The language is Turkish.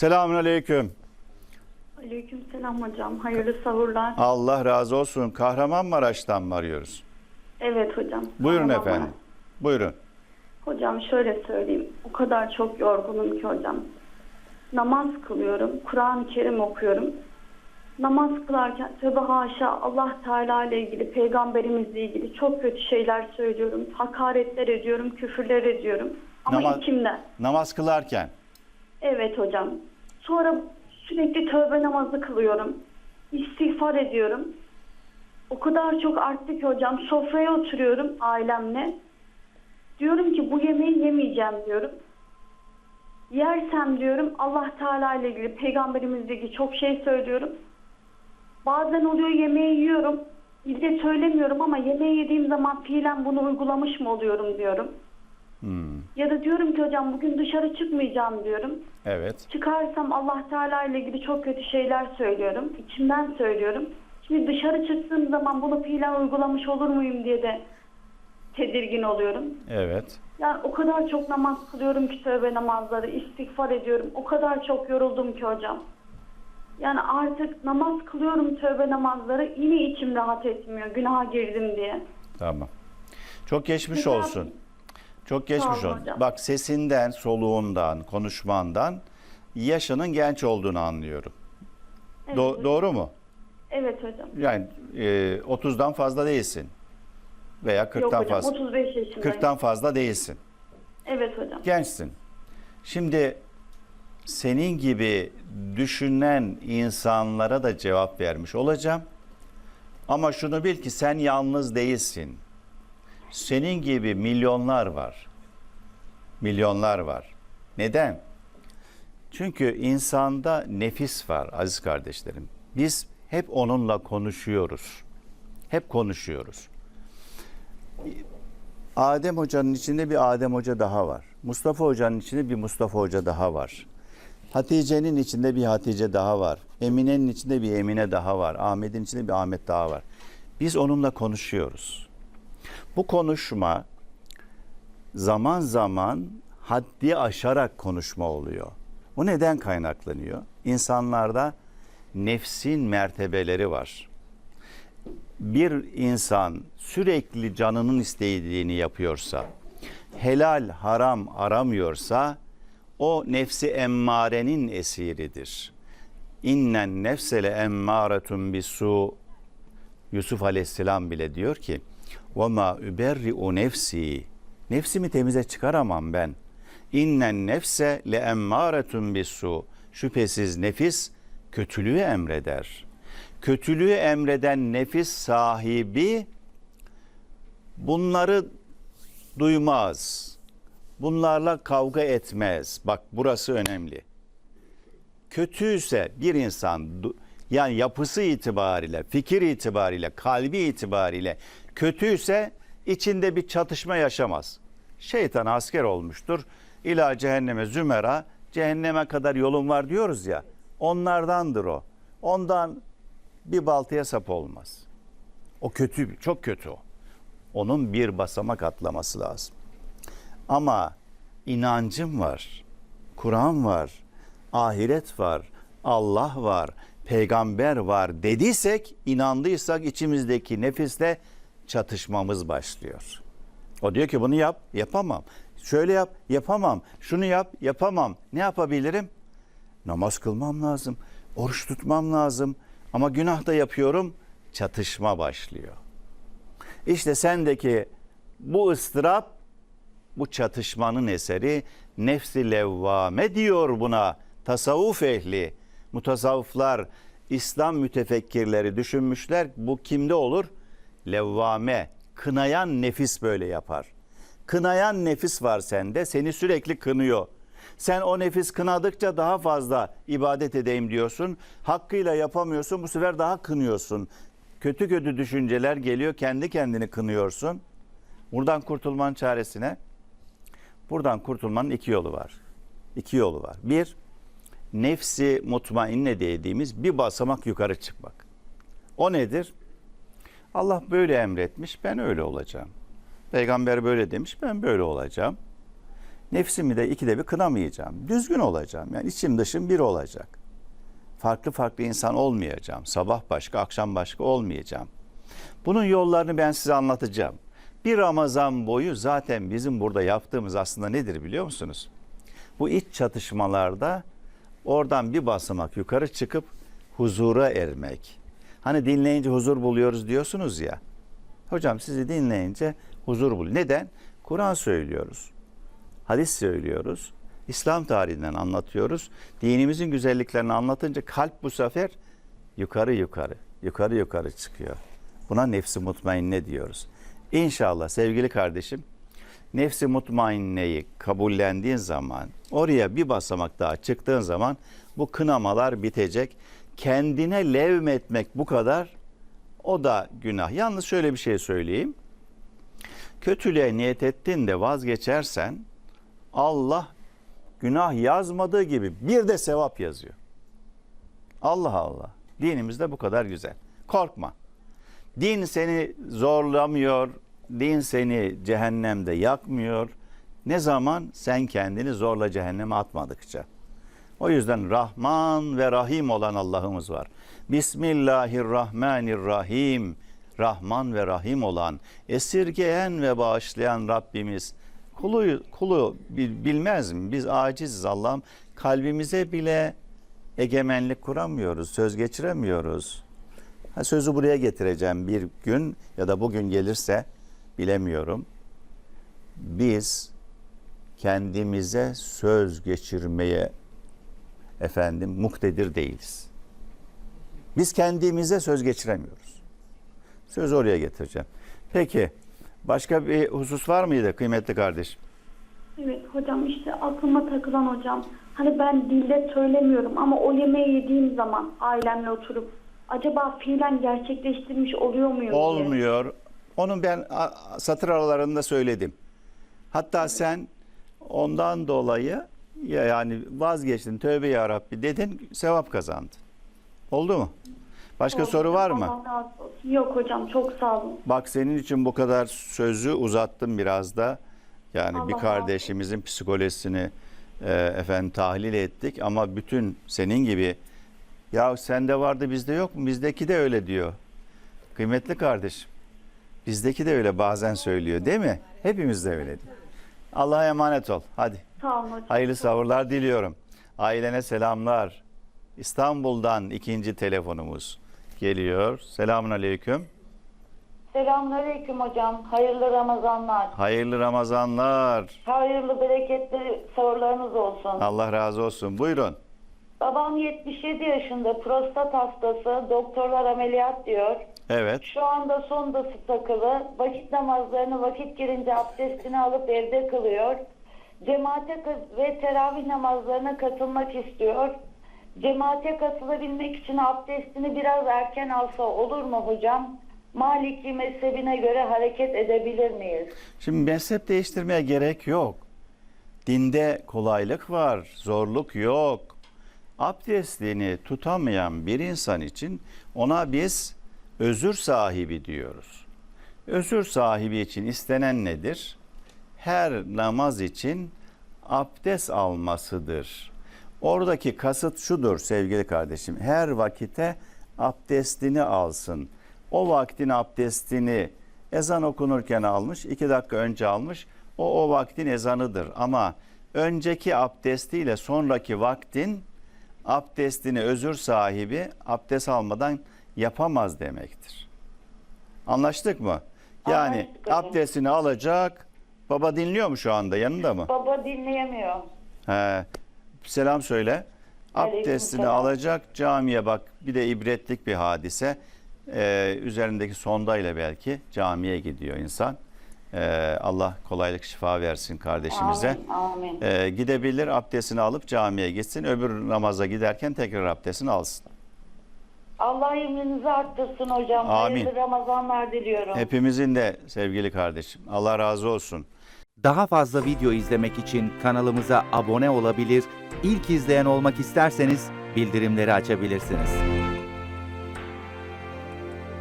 Selamun aleyküm. Aleyküm selam hocam. Hayırlı sahurlar. Allah razı olsun. Kahramanmaraş'tan mı arıyoruz? Evet hocam. Buyurun efendim. Buyurun. Hocam şöyle söyleyeyim. O kadar çok yorgunum ki hocam. Namaz kılıyorum. Kur'an-ı Kerim okuyorum. Namaz kılarken tövbe haşa Allah Teala ile ilgili, peygamberimizle ilgili çok kötü şeyler söylüyorum. Hakaretler ediyorum, küfürler ediyorum. Ama Namaz- içimden. Namaz kılarken. Evet hocam. Sonra sürekli tövbe namazı kılıyorum. İstiğfar ediyorum. O kadar çok arttı ki hocam. Sofraya oturuyorum ailemle. Diyorum ki bu yemeği yemeyeceğim diyorum. Yersem diyorum Allah Teala ile ilgili peygamberimizle ilgili çok şey söylüyorum. Bazen oluyor yemeği yiyorum. Dilde söylemiyorum ama yemeği yediğim zaman fiilen bunu uygulamış mı oluyorum diyorum. Hmm, Ya da diyorum ki hocam bugün dışarı çıkmayacağım diyorum. Evet. Çıkarsam Allah Teala ile ilgili çok kötü şeyler söylüyorum. İçimden söylüyorum. Şimdi dışarı çıktığım zaman bunu fiilen uygulamış olur muyum diye de tedirgin oluyorum. Evet. Yani o kadar çok namaz kılıyorum ki tövbe namazları, istiğfar ediyorum. O kadar çok yoruldum ki hocam. Yani artık namaz kılıyorum tövbe namazları yine içim rahat etmiyor günaha girdim diye. Tamam. Çok geçmiş Güzel. olsun. Çok geçmiş olsun. hocam. Bak sesinden, soluğundan, konuşmandan yaşının genç olduğunu anlıyorum. Evet, Do- hocam. doğru mu? Evet hocam. Yani e, 30'dan fazla değilsin. Veya 40'tan Yok hocam fazla. 35 yaşındayım. 40'tan fazla değilsin. Evet hocam. Gençsin. Şimdi senin gibi düşünen insanlara da cevap vermiş olacağım. Ama şunu bil ki sen yalnız değilsin. Senin gibi milyonlar var. Milyonlar var. Neden? Çünkü insanda nefis var aziz kardeşlerim. Biz hep onunla konuşuyoruz. Hep konuşuyoruz. Adem Hoca'nın içinde bir Adem Hoca daha var. Mustafa Hoca'nın içinde bir Mustafa Hoca daha var. Hatice'nin içinde bir Hatice daha var. Emine'nin içinde bir Emine daha var. Ahmet'in içinde bir Ahmet daha var. Biz onunla konuşuyoruz. Bu konuşma zaman zaman haddi aşarak konuşma oluyor. Bu neden kaynaklanıyor? İnsanlarda nefsin mertebeleri var bir insan sürekli canının istediğini yapıyorsa, helal haram aramıyorsa o nefsi emmarenin esiridir. İnnen nefsele emmâretun bisu Yusuf Aleyhisselam bile diyor ki ve ma o nefsi. Nefsimi temize çıkaramam ben. İnnen nefse le emmâretun bisu. Şüphesiz nefis kötülüğü emreder. Kötülüğü emreden nefis sahibi bunları duymaz. Bunlarla kavga etmez. Bak burası önemli. Kötüyse bir insan yani yapısı itibariyle, fikir itibariyle, kalbi itibariyle kötüyse içinde bir çatışma yaşamaz. Şeytan asker olmuştur. İla cehenneme zümera, cehenneme kadar yolun var diyoruz ya. Onlardandır o. Ondan bir baltaya sap olmaz. O kötü, çok kötü o. Onun bir basamak atlaması lazım. Ama inancım var, Kur'an var, ahiret var, Allah var, peygamber var dediysek, inandıysak içimizdeki nefisle çatışmamız başlıyor. O diyor ki bunu yap, yapamam. Şöyle yap, yapamam. Şunu yap, yapamam. Ne yapabilirim? Namaz kılmam lazım, oruç tutmam lazım. Ama günah da yapıyorum, çatışma başlıyor. İşte sendeki bu ıstırap bu çatışmanın eseri nefsi levvame diyor buna tasavvuf ehli, mutasavvıflar, İslam mütefekkirleri düşünmüşler bu kimde olur? Levvame, kınayan nefis böyle yapar. Kınayan nefis var sende seni sürekli kınıyor. Sen o nefis kınadıkça daha fazla ibadet edeyim diyorsun. Hakkıyla yapamıyorsun bu sefer daha kınıyorsun. Kötü kötü düşünceler geliyor kendi kendini kınıyorsun. Buradan kurtulmanın çaresine buradan kurtulmanın iki yolu var. İki yolu var. Bir, nefsi mutmainne dediğimiz bir basamak yukarı çıkmak. O nedir? Allah böyle emretmiş, ben öyle olacağım. Peygamber böyle demiş, ben böyle olacağım. Nefsimi de ikide bir kınamayacağım. Düzgün olacağım. Yani içim dışım bir olacak. Farklı farklı insan olmayacağım. Sabah başka, akşam başka olmayacağım. Bunun yollarını ben size anlatacağım. Bir Ramazan boyu zaten bizim burada yaptığımız aslında nedir biliyor musunuz? Bu iç çatışmalarda oradan bir basamak yukarı çıkıp huzura ermek. Hani dinleyince huzur buluyoruz diyorsunuz ya. Hocam sizi dinleyince huzur bul. Neden? Kur'an söylüyoruz. Hadis söylüyoruz. İslam tarihinden anlatıyoruz. Dinimizin güzelliklerini anlatınca kalp bu sefer yukarı yukarı, yukarı yukarı çıkıyor. Buna nefsi mutmainne diyoruz. İnşallah sevgili kardeşim, nefsi mutmainneyi kabullendiğin zaman, oraya bir basamak daha çıktığın zaman bu kınamalar bitecek. Kendine levmetmek bu kadar o da günah. Yalnız şöyle bir şey söyleyeyim. Kötülüğe niyet ettin de vazgeçersen Allah günah yazmadığı gibi bir de sevap yazıyor. Allah Allah. Dinimiz de bu kadar güzel. Korkma. Din seni zorlamıyor. Din seni cehennemde yakmıyor. Ne zaman sen kendini zorla cehenneme atmadıkça. O yüzden Rahman ve Rahim olan Allah'ımız var. Bismillahirrahmanirrahim. Rahman ve Rahim olan, esirgeyen ve bağışlayan Rabbimiz kulu, kulu bil- bilmez mi? Biz aciziz Allah'ım. Kalbimize bile egemenlik kuramıyoruz, söz geçiremiyoruz. Ha, sözü buraya getireceğim bir gün ya da bugün gelirse bilemiyorum. Biz kendimize söz geçirmeye efendim muktedir değiliz. Biz kendimize söz geçiremiyoruz. Sözü oraya getireceğim. Peki başka bir husus var mıydı kıymetli kardeşim? Evet hocam işte aklıma takılan hocam. Hani ben dilde söylemiyorum ama o yemeği yediğim zaman ailemle oturup acaba fiilen gerçekleştirmiş oluyor muyum diye. Olmuyor. Onun ben satır aralarında söyledim. Hatta sen ondan dolayı yani vazgeçtin tövbe ya Rabbi dedin sevap kazandın. Oldu mu? Başka Oldu soru var mı? Allah. Yok hocam çok sağ olun. Bak senin için bu kadar sözü uzattım biraz da. Yani Allah bir kardeşimizin psikolojisini e, efendim tahlil ettik ama bütün senin gibi ya sende vardı bizde yok mu? Bizdeki de öyle diyor. Kıymetli kardeşim. Bizdeki de öyle bazen söylüyor değil mi? Hepimiz de öyle diyor. Allah'a emanet ol. Hadi. Sağ olun hocam. Hayırlı savurlar diliyorum. Ailene selamlar. İstanbul'dan ikinci telefonumuz geliyor. Selamun aleyküm. Selamünaleyküm hocam. Hayırlı Ramazanlar. Hayırlı Ramazanlar. Hayırlı bereketli sahurlarınız olsun. Allah razı olsun. Buyurun. Babam 77 yaşında prostat hastası. Doktorlar ameliyat diyor. Evet. Şu anda sondası takılı. Vakit namazlarını vakit girince abdestini alıp evde kılıyor. Cemaate ve teravih namazlarına katılmak istiyor. Cemaate katılabilmek için abdestini biraz erken alsa olur mu hocam? Maliki mezhebine göre hareket edebilir miyiz? Şimdi mezhep değiştirmeye gerek yok. Dinde kolaylık var, zorluk yok. Abdestini tutamayan bir insan için ona biz özür sahibi diyoruz. Özür sahibi için istenen nedir? Her namaz için abdest almasıdır. Oradaki kasıt şudur sevgili kardeşim. Her vakite abdestini alsın. O vaktin abdestini ezan okunurken almış, iki dakika önce almış. O o vaktin ezanıdır. Ama önceki abdestiyle sonraki vaktin abdestini özür sahibi abdest almadan yapamaz demektir. Anlaştık mı? Yani Anlaştık hocam. abdestini alacak. Baba dinliyor mu şu anda? Yanında mı? Baba dinleyemiyor. He, selam söyle. Abdestini selam. alacak camiye bak. Bir de ibretlik bir hadise. Ee, üzerindeki sondayla belki camiye gidiyor insan. Ee, Allah kolaylık şifa versin kardeşimize. Amin. amin. Ee, gidebilir abdestini alıp camiye gitsin. Öbür namaza giderken tekrar abdestini alsın. Allah emrinizi arttırsın hocam. Amin. Hayırlı Ramazanlar diliyorum. Hepimizin de sevgili kardeşim. Allah razı olsun. Daha fazla video izlemek için kanalımıza abone olabilir, ilk izleyen olmak isterseniz bildirimleri açabilirsiniz.